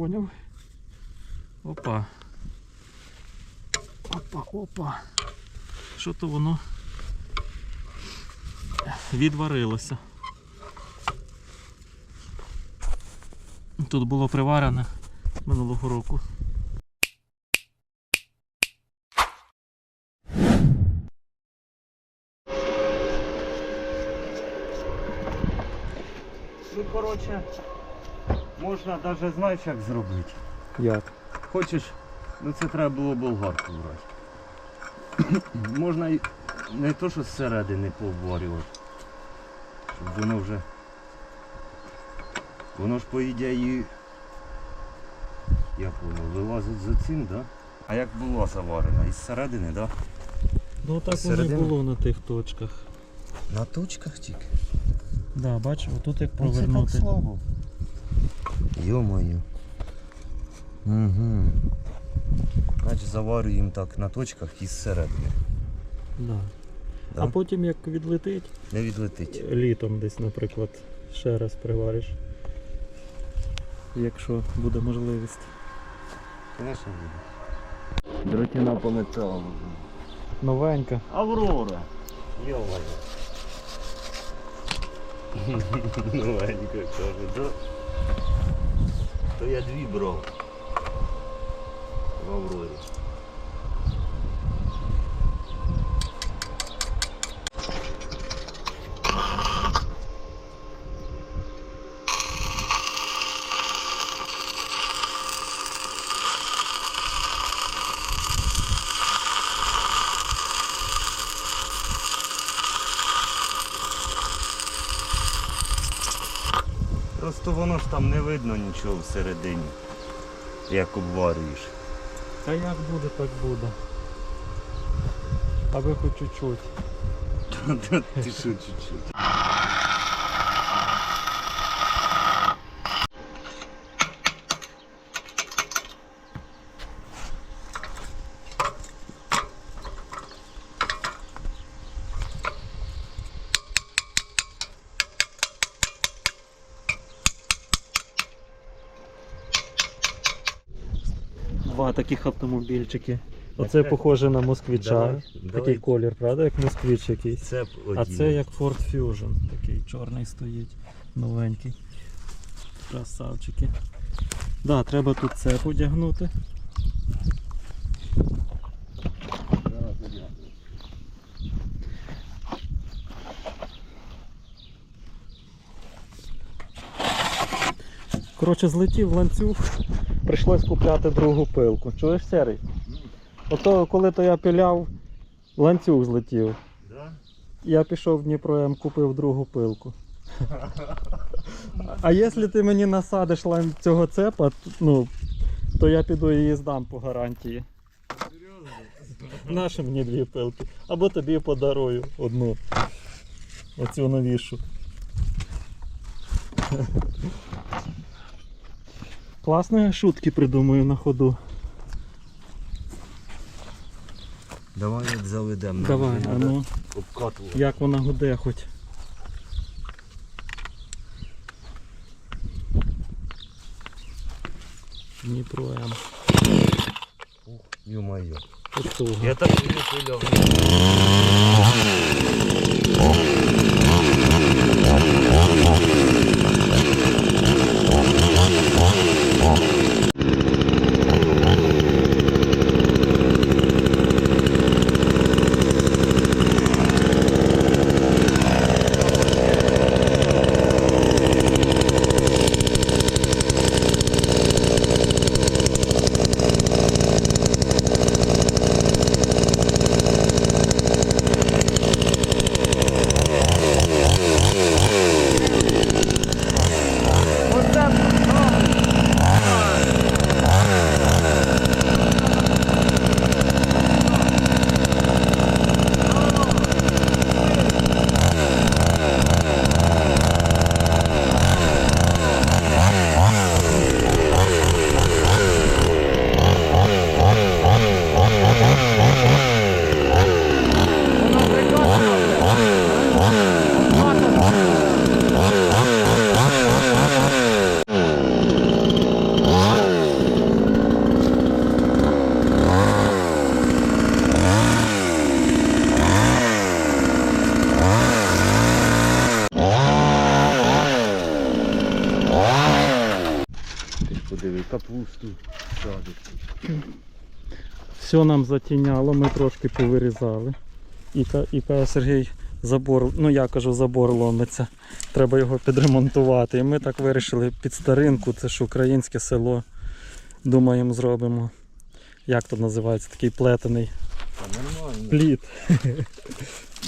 поняв. Опа. Опа, опа. Що то воно відварилося. Тут було приварене минулого року. Ну, коротше, можна навіть знаєш як зробити. Як? Хочеш, ну це треба було болгарку брати. можна і не то, що зсередини пообварювати. Щоб воно вже. Воно ж по ідеї. Як воно? Вилазить з цим, да? А як було заварено? Із середини, да? Ну так воно і було на тих точках. На точках тільки. Да, бачиш, отут як Ну, це так слабо. Йо-моє. Угу. Значить заварюємо так на точках із середини. Да. Да? А потім як відлетить, Не відлетить. літом десь, наприклад, ще раз привариш. Якщо буде можливість. Звісно буде. Дротіна по металу. Новенька. Аврора. Йо-моє. Новенько каже, да? То я дві брав. В Аврорі. Просто воно ж там не видно нічого всередині, як обварюєш. Та як буде, так буде. Аби хоч чуть-чуть. Ти що чуть-чуть. Два таких автомобільчики. Оце похоже на москвича. Давай, Такий давай. колір, правда, як москвич якийсь. Це А це як Ford Fusion, такий чорний стоїть, новенький. Красавчики. Да, треба тут це подягнути. Коротше, злетів ланцюг, прийшлось купляти другу пилку. Чуєш серий? Ото коли то я пиляв, ланцюг злетів. Я пішов в Дніпро М, купив другу пилку. А якщо ти мені насадиш цього цепа, ну, то я піду її здам по гарантії. Наші мені дві пилки. Або тобі подарую одну. Оцю новішу. Классные шутки придумаю на ходу. Давай як заведемо. Давай, а ну. Як вона гуде хоч. Не троєм. Ух, ё-моё. Я так не пуляв. Oh, Song. Диви, капусту садить. Все нам затіняло, ми трошки повирізали. І, і каже Сергій, забор, ну я кажу, забор ломиться. Треба його підремонтувати. І ми так вирішили під старинку, це ж українське село. Думаємо, зробимо. Як то називається? Такий плетений нормально. плід.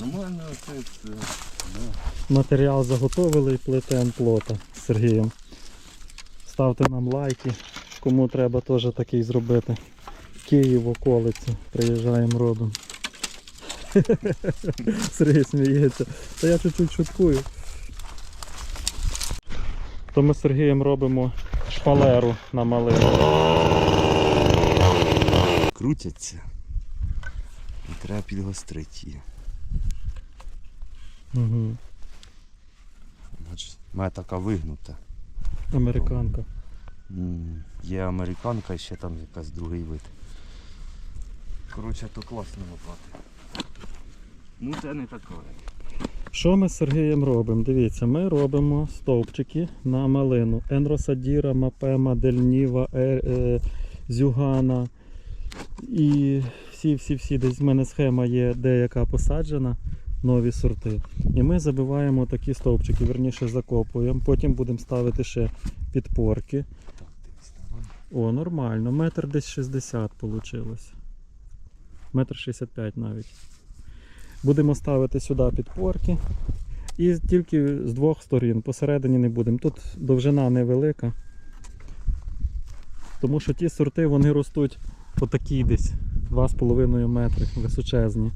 Нормально це. Матеріал заготовили і плетемо плота з Сергієм. Ставте нам лайки, кому треба теж такий зробити. Київ, околиці. Приїжджаємо, робимо. Сергій сміється. Та я чуть-чуть шуткую. То ми з Сергієм робимо шпалеру на малину. Крутяться. І треба підгострити її. Угу. Бачиш, мене така вигнута. Американка. Є американка і ще там якась другий вид. Коротше, то класно лопати. Ну це не така. Що ми з Сергієм робимо? Дивіться, ми робимо стовпчики на малину. Енросадіра, Мапема, Дельніва, е, е, Зюгана. І всі-всі-всі, десь в мене схема є деяка посаджена, нові сорти. І ми забиваємо такі стовпчики, верніше закопуємо. Потім будемо ставити ще підпорки. О, нормально. Метр десь 60 вийшло. Метр 65 навіть. Будемо ставити сюди підпорки. І тільки з двох сторін. Посередині не будемо. Тут довжина невелика. Тому що ті сорти вони ростуть отакі десь 2,5 метри височезні.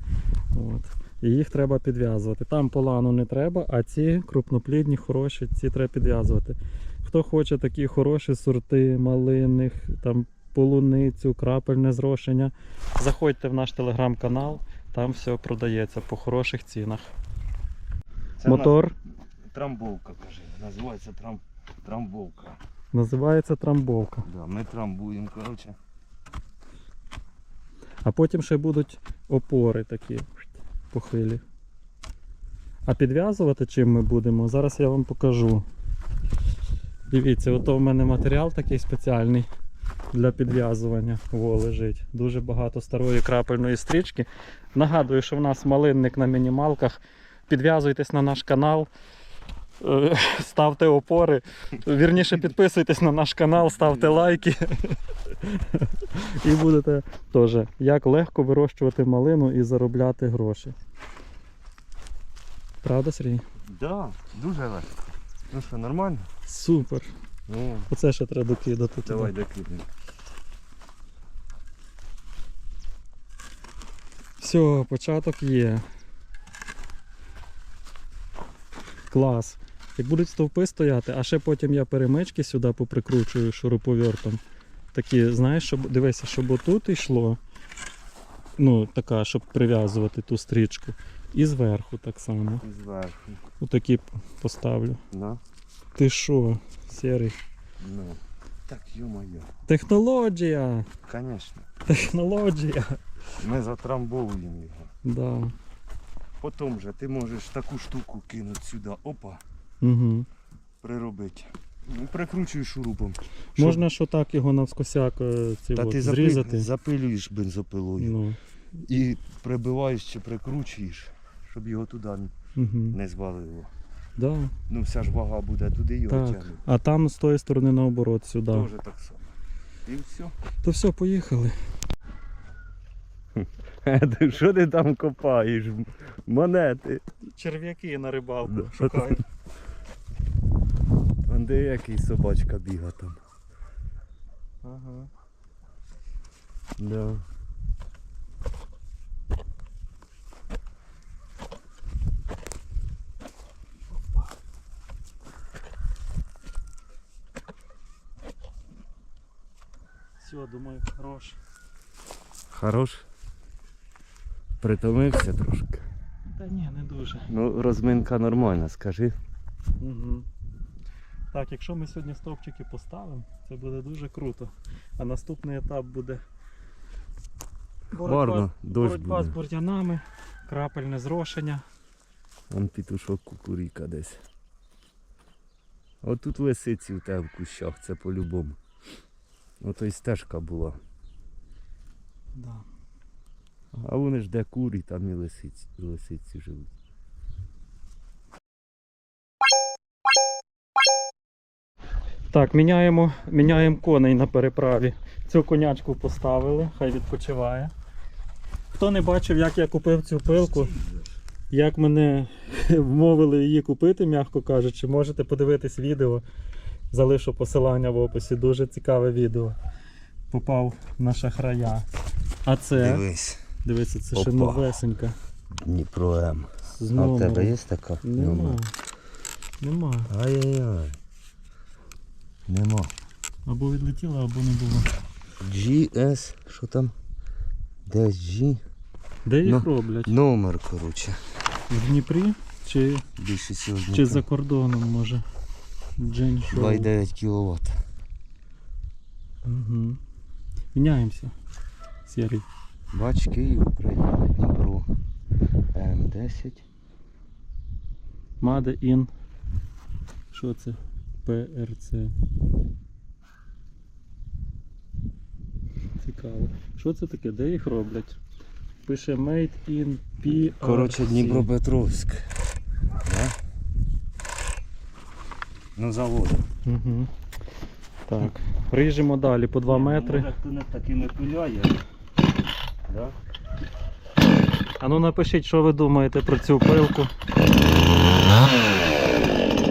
От. І їх треба підв'язувати. Там полану не треба, а ці крупноплідні, хороші, ці треба підв'язувати. Хто хоче такі хороші сорти малинних, там полуницю, крапельне зрошення, заходьте в наш телеграм-канал, там все продається по хороших цінах. Це Мотор Трамбовка, каже. Називається трам... трамбовка. називається трамбовка. Да, ми трамбуємо, коротше. А потім ще будуть опори такі похилі. А підв'язувати чим ми будемо? Зараз я вам покажу. Дивіться, ото в мене матеріал такий спеціальний для підв'язування. Во лежить. Дуже багато старої крапельної стрічки. Нагадую, що в нас малинник на мінімалках. Підв'язуйтесь на наш канал. е, Ставте опори. Вірніше підписуйтесь на наш канал, ставте лайки. І будете теж, як легко вирощувати малину і заробляти гроші. Правда, Сергій? Да, дуже легко. Ну що, нормально? Супер. Ну, Оце ще треба докидати. давай докидаємо. Все, початок є. Клас. Як будуть стовпи стояти, а ще потім я перемички сюди поприкручую шуруповертом. Такі, знаєш, щоб дивися, щоб отут йшло. Ну, така, щоб прив'язувати ту стрічку. І зверху так само. І зверху. Отакі поставлю. На. Ти що, серий? Ну. Так, ё-моё. Технологія! Конечно. Технологія! Ми затрамбовуємо його. Да. Потім же ти можеш таку штуку кинути сюди. Опа. Угу. Приробити. Ну, прикручуєш шурупом. Щоб- Можна що так його навскосяк е, ці Та от, ти запи... зрізати. запилюєш бензопилою Ну, і прибиваєш чи прикручуєш, щоб його туди угу. не звалило. да. Ну вся ж вага буде туди його Так. тягнути. А там з тої сторони наоборот сюди. Тоже так само. І все. То все, поїхали. Що ти там копаєш? Монети. Черв'яки на рибалку Да. Де який собачка біга там. Ага. Да. Все, думаю, хорош. Хорош. Притомився трошки. Та ні, не дуже. Ну, розминка нормальна, скажи. Угу. Так, якщо ми сьогодні стовпчики поставимо, це буде дуже круто. А наступний етап буде Гарно, дощ боротьба з бур'янами, крапельне зрошення. Вон пітушок кукуріка десь. Отут лисиці у тебе в кущах, це по-любому. Ото й стежка була. Да. А вони ж де курі, там і лисиці, і лисиці живуть. Так, міняємо, міняємо коней на переправі. Цю конячку поставили, хай відпочиває. Хто не бачив, як я купив цю пилку, як мене вмовили її купити, м'яко кажучи, можете подивитись відео. Залишу посилання в описі. Дуже цікаве відео. Попав на шахрая. А це, Дивись, дивіться, це ще новесенька. Дніпро М. А в тебе є така? Нема. Нема. Ай-яй-яй. Нема. Або відлетіла, або не було. GS, що там? Десь G. Де їх Ну, роблять? Номер, коротше. В Дніпрі чи, Більше всього з чи за кордоном може? Джень 2,9 кВт. Угу. Міняємося. Сірий. Бач, Київ, Україна, Дніпро. М10. Made in. Що це? ПРЦ. Цікаво. Що це таке? Де їх роблять? Пише Made in PRC. Коротше, Дніпропетровськ. Да? Ну, завод. Угу. Так. Ріжемо далі по 2 метри. Може, хто не такими пиляє. Да? А ну напишіть, що ви думаєте про цю пилку.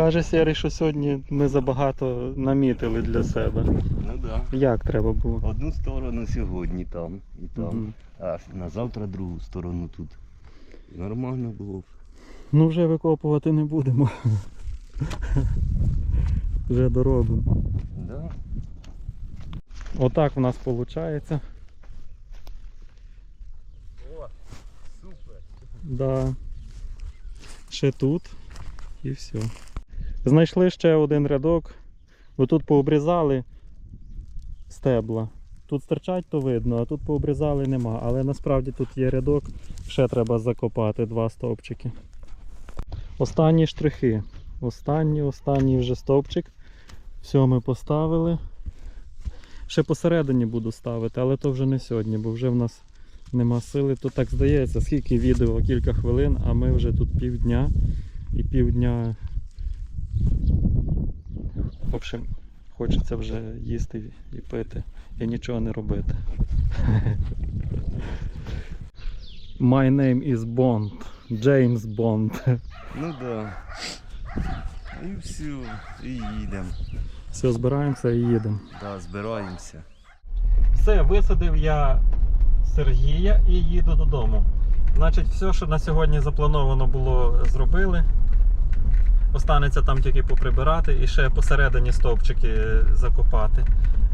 Каже Сірий, що сьогодні ми забагато намітили для себе. Ну да. Як треба було? Одну сторону сьогодні там і там. Мгм. А на завтра другу сторону тут. Нормально було б. Ну вже викопувати не будемо. Вже доробимо. Да. Отак в нас виходить. О, супер. Да. Ще тут і все. Знайшли ще один рядок. Бо тут пообрізали стебла. Тут стирчать, то видно, а тут пообрізали нема. Але насправді тут є рядок, ще треба закопати два стовпчики. Останні штрихи. Останній, останній вже стовпчик. Все ми поставили. Ще посередині буду ставити, але то вже не сьогодні, бо вже в нас нема сили. То так здається, скільки відео, кілька хвилин, а ми вже тут півдня і півдня. В общем, хочеться вже їсти і пити і нічого не робити. My name is Bond. James Bond. Ну да. І все. І їдемо. Все, збираємося і їдемо. Да, збираємося. Все, висадив я Сергія і їду додому. Значить, все, що на сьогодні заплановано було, зробили. Останеться там тільки поприбирати і ще посередині стовпчики закопати.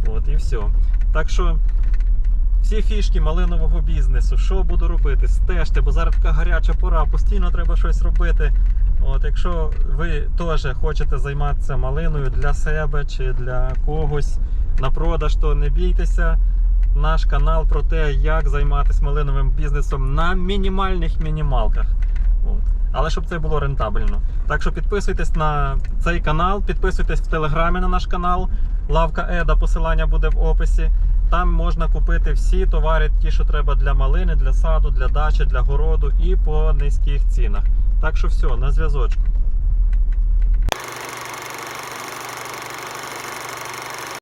От і все. Так що всі фішки малинового бізнесу, що буду робити, стежте, бо зараз така гаряча пора, постійно треба щось робити. От, якщо ви теж хочете займатися малиною для себе чи для когось на продаж, то не бійтеся. Наш канал про те, як займатися малиновим бізнесом на мінімальних мінімалках. От. Але щоб це було рентабельно. Так що підписуйтесь на цей канал, підписуйтесь в телеграмі на наш канал. Лавка Еда, посилання буде в описі. Там можна купити всі товари, ті, що треба для малини, для саду, для дачі, для городу і по низьких цінах. Так що все, на зв'язочку.